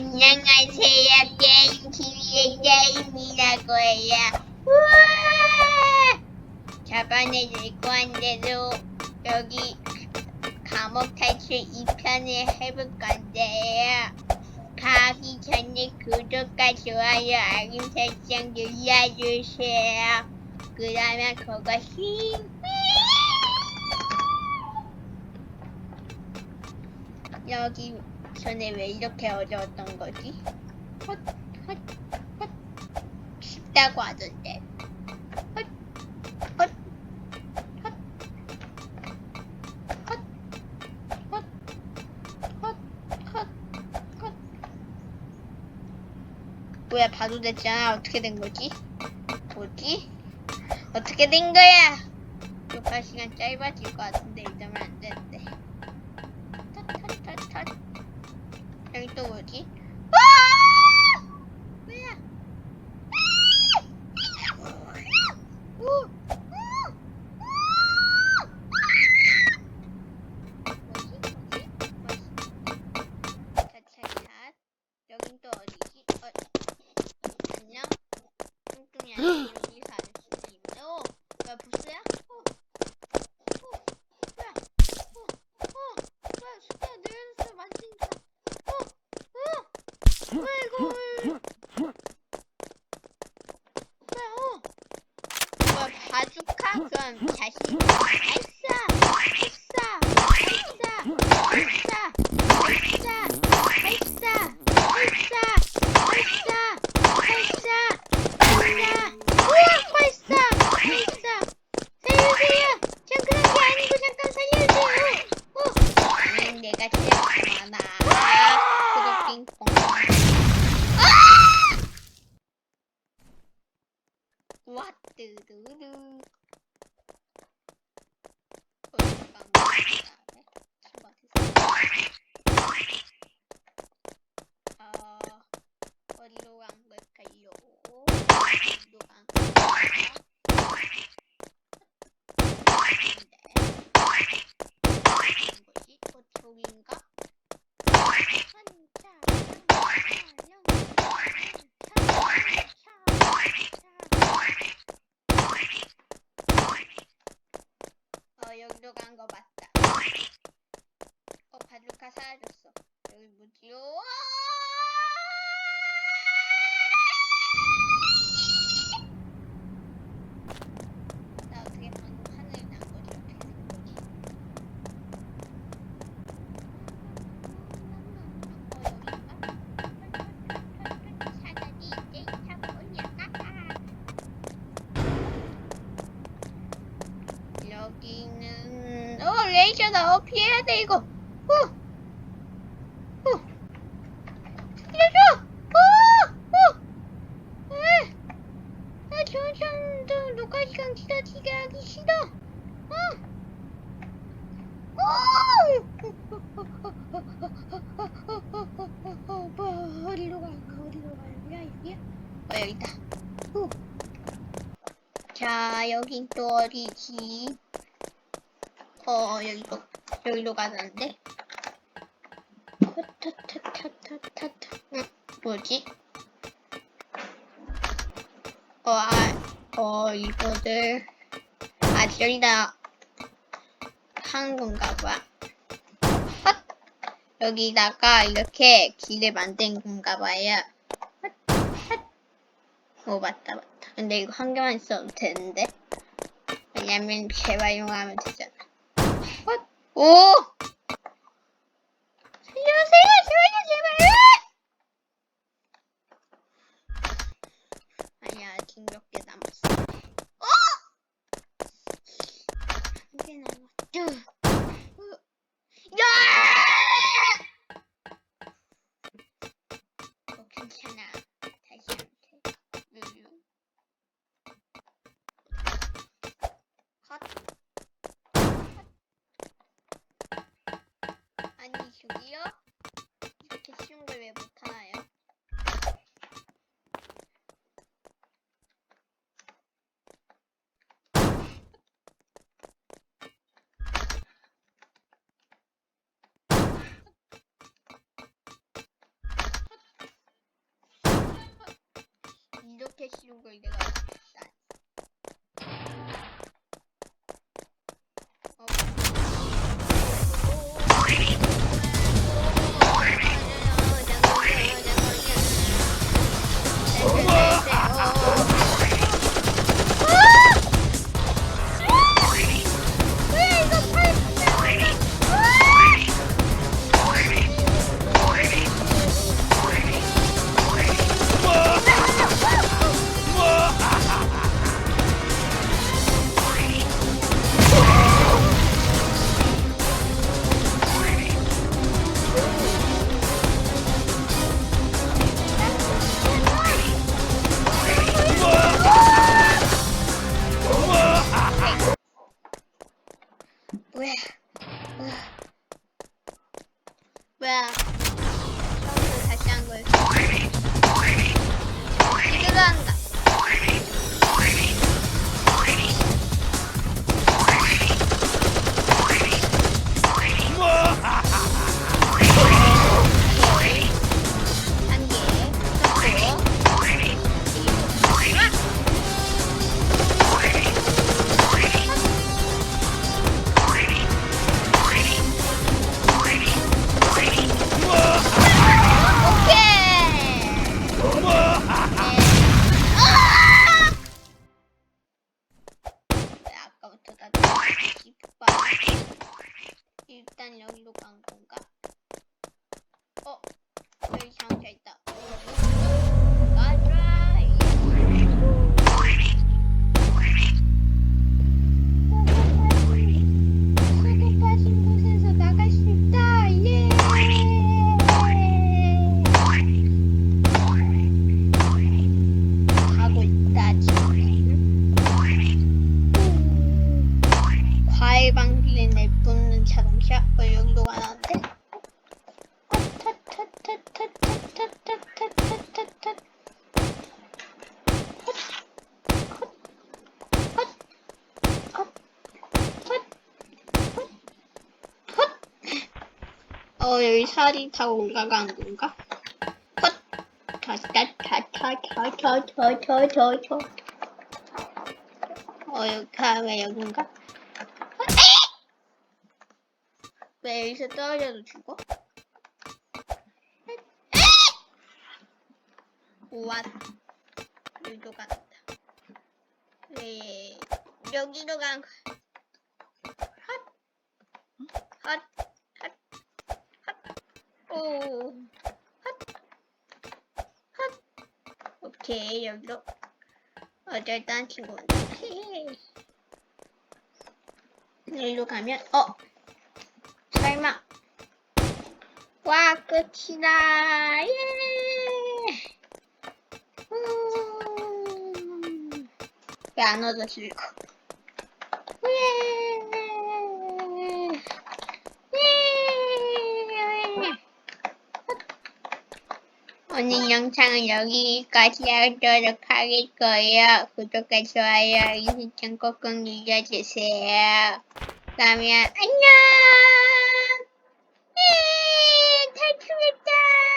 안녕하세요. 게임 TV의 게임이라고요. 우와! 저번에 읽고 한 대로 여기 감옥 탈출 2편을 해볼 건데요. 가기 전에 구독과 좋아요, 알림 설정 눌러주세요. 그러면 그것이 여기 전에 왜 이렇게 어려웠던 거지? 헛, 헛, 헛. 쉽다고 하던데. 헛, 헛, 헛, 헛, 헛, 헛, 헛, 헛. 뭐야, 봐도 됐잖아. 어떻게 된 거지? 뭐지? 어떻게 된 거야? 녹화 시간 짧아질 것 같은 어디지? 아주카 그럼 자신. 아이 여기 뭐지? 여기는 어 레이저다. 어 피해야 돼 이거. 어. 어. 살려줘. 어. 어. 에. 아, 저전도 녹화 시간 길어지게 하기 싫어. 어. 어. 뭐 어디로 갈까? 어디로 갈까? 여기야? 어 여기다. 후. 자 여긴 또 어디지? 어 여기로 여기로 가는데. 타타타타타타. 응 뭐지? 어, 아, 어, 이거를, 아, 저기다 한 건가 봐. 헛! 여기다가 이렇게 길을 만든 건가 봐요. 오, 맞다, 맞다. 근데 이거 한 개만 있어도 되는데. 왜냐면 재활용하면 되잖아. 헛! 오! 살려주세요! 제발요, 제발! 아니야, 아직 몇개 남았어. 어! 한개 남았죠. 여기요? Young Look an. 방귀에 내뿜는 자동차 어 여기로 가는데 어 여기 살이 다 올라간 건가? 헛! 타타타타타타타타타타 어 여기가 왜 여긴가? 어, 에이! 왜 여기서 떨어져도 죽어? 우와 여기로 간다 왜 여기로 간! 헛! 헛! 헛! 오 헛! 헛! 오케이 여기로 어쩔단 친구 오케이 여기로 가면 어 와 끝이다 예 음, 왜안 얻어질 거 예. 예. 오늘 영상은 여기까지 하도록 하겠고요. 구독과 좋아요, 알림 설정 꼭꼭 눌러주세요. 그러면 안녕! 예, 탈출했다!